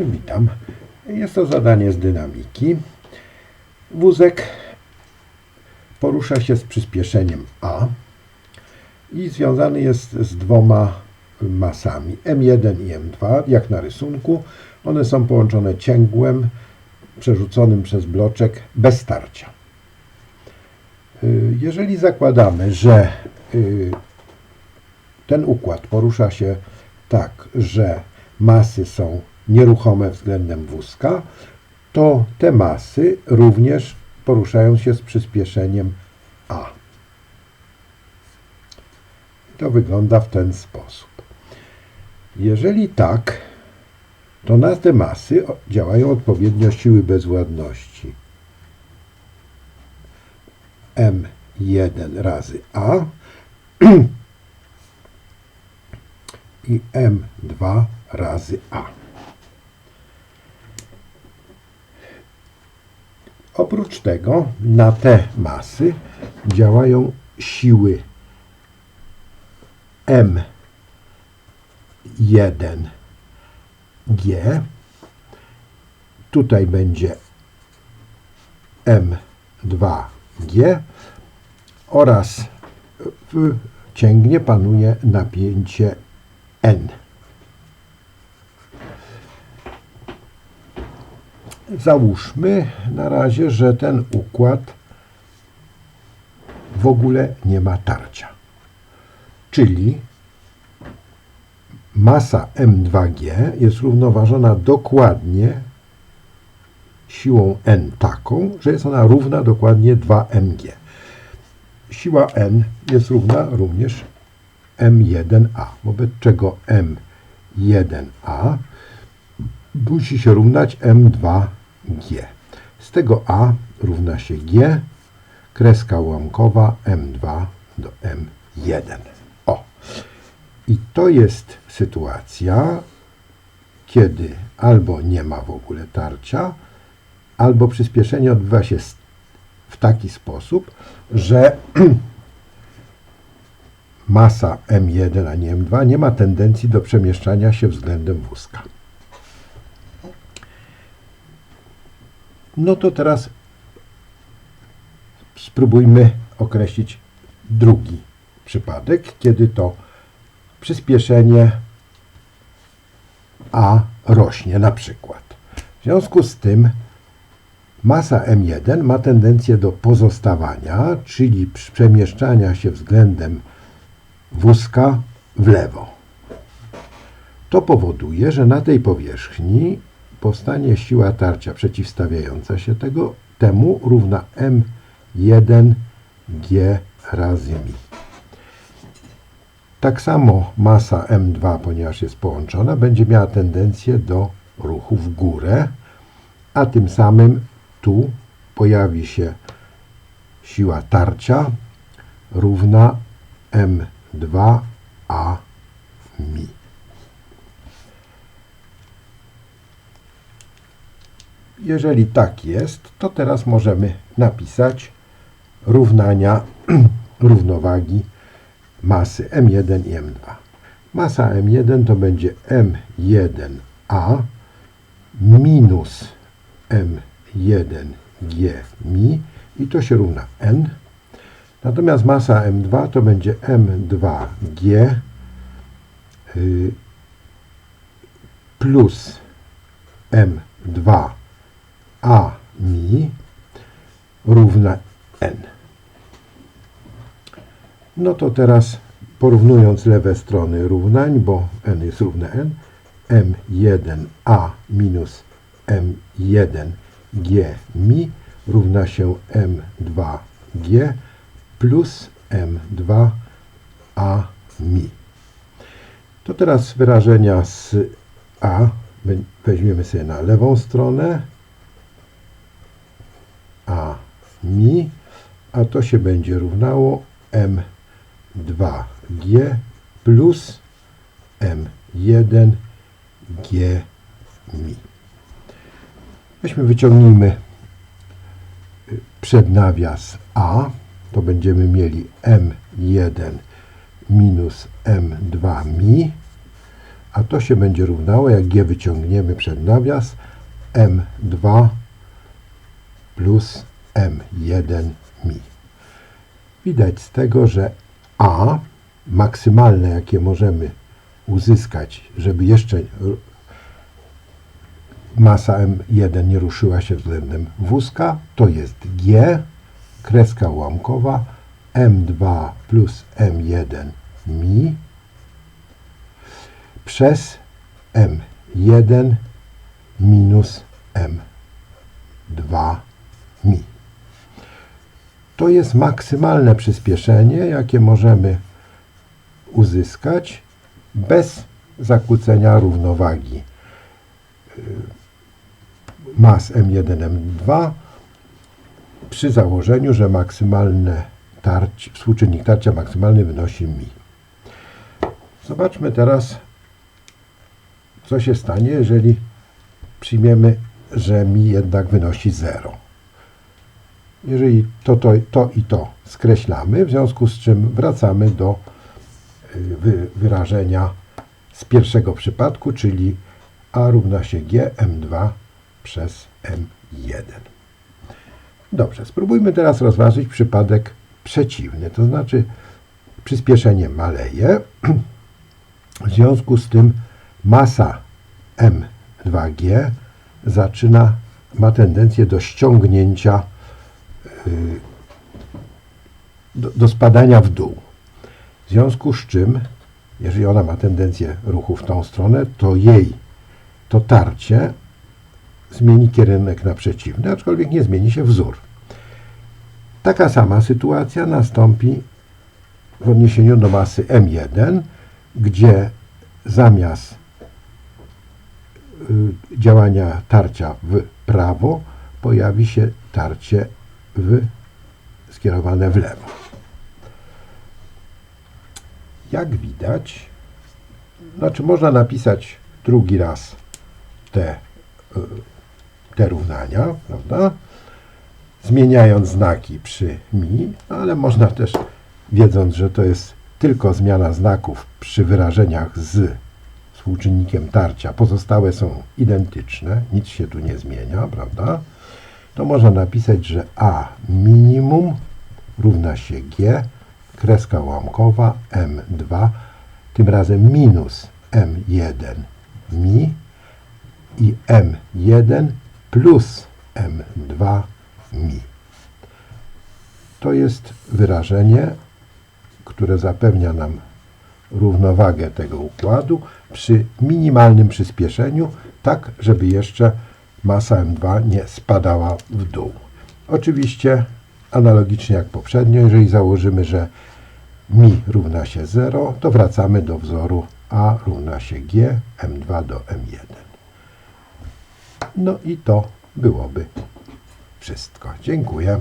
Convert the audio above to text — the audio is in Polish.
Witam. Jest to zadanie z dynamiki. Wózek porusza się z przyspieszeniem A i związany jest z dwoma masami M1 i M2, jak na rysunku. One są połączone cięgłem przerzuconym przez bloczek bez starcia. Y, Jeżeli zakładamy, że y, ten układ porusza się tak, że masy są nieruchome względem wózka, to te masy również poruszają się z przyspieszeniem A. To wygląda w ten sposób. Jeżeli tak, to na te masy działają odpowiednio siły bezwładności. M1 razy A i M2 razy A. Oprócz tego na te masy działają siły M1G. Tutaj będzie M2G oraz w cięgnie panuje napięcie N. Załóżmy na razie, że ten układ w ogóle nie ma tarcia. Czyli masa M2G jest równoważona dokładnie siłą N taką, że jest ona równa dokładnie 2mg. Siła N jest równa również M1A, wobec czego M1A musi się równać M2G. Z tego A równa się G, kreska ułamkowa M2 do M1. O. I to jest sytuacja, kiedy albo nie ma w ogóle tarcia, albo przyspieszenie odbywa się w taki sposób, że masa M1, a nie M2 nie ma tendencji do przemieszczania się względem wózka. No to teraz spróbujmy określić drugi przypadek, kiedy to przyspieszenie A rośnie na przykład. W związku z tym masa M1 ma tendencję do pozostawania, czyli przemieszczania się względem wózka w lewo. To powoduje, że na tej powierzchni powstanie siła tarcia przeciwstawiająca się tego, temu równa M1G razy mi. Tak samo masa M2, ponieważ jest połączona, będzie miała tendencję do ruchu w górę, a tym samym tu pojawi się siła tarcia równa M2A mi. Jeżeli tak jest, to teraz możemy napisać równania równowagi masy M1 i M2. Masa M1 to będzie M1A minus M1G mi i to się równa N. Natomiast masa M2 to będzie M2G y, plus M2 a mi równa n. No to teraz porównując lewe strony równań, bo n jest równe n, m1a minus m1g mi równa się m2g plus m2a mi. To teraz wyrażenia z a weźmiemy sobie na lewą stronę, mi, a to się będzie równało m2g plus m1g mi. Weźmy, wyciągnijmy y, przednawias a, to będziemy mieli m1 minus m2 mi a to się będzie równało, jak g wyciągniemy przed nawias, m2 plus m1 mi. Widać z tego, że a maksymalne, jakie możemy uzyskać, żeby jeszcze masa M1 nie ruszyła się względem wózka, to jest G, kreska ułamkowa, M2 plus M1 mi przez M1 minus M2 mi. To jest maksymalne przyspieszenie, jakie możemy uzyskać bez zakłócenia równowagi mas M1, M2 przy założeniu, że maksymalne tarcie, współczynnik tarcia maksymalny wynosi mi. Zobaczmy teraz, co się stanie, jeżeli przyjmiemy, że mi jednak wynosi 0. Jeżeli to, to, to i to skreślamy, w związku z czym wracamy do y, wy, wyrażenia z pierwszego przypadku, czyli a równa się g m2 przez m1. Dobrze, spróbujmy teraz rozważyć przypadek przeciwny, to znaczy przyspieszenie maleje, w związku z tym masa m2g zaczyna, ma tendencję do ściągnięcia, do, do spadania w dół. W związku z czym, jeżeli ona ma tendencję ruchu w tą stronę, to jej to tarcie zmieni kierunek na przeciwny, aczkolwiek nie zmieni się wzór. Taka sama sytuacja nastąpi w odniesieniu do masy M1, gdzie zamiast y, działania tarcia w prawo pojawi się tarcie w, skierowane w lewo. Jak widać, znaczy można napisać drugi raz te, y, te równania, prawda? Zmieniając znaki przy mi, ale można też, wiedząc, że to jest tylko zmiana znaków przy wyrażeniach z współczynnikiem tarcia, pozostałe są identyczne, nic się tu nie zmienia, prawda? To można napisać, że A minimum równa się G, kreska ułamkowa M2, tym razem minus M1 mi i M1 plus M2 mi. To jest wyrażenie, które zapewnia nam równowagę tego układu przy minimalnym przyspieszeniu, tak żeby jeszcze masa M2 nie spadała w dół. Oczywiście analogicznie jak poprzednio, jeżeli założymy, że mi równa się 0, to wracamy do wzoru A równa się G, M2 do M1. No i to byłoby wszystko. Dziękuję.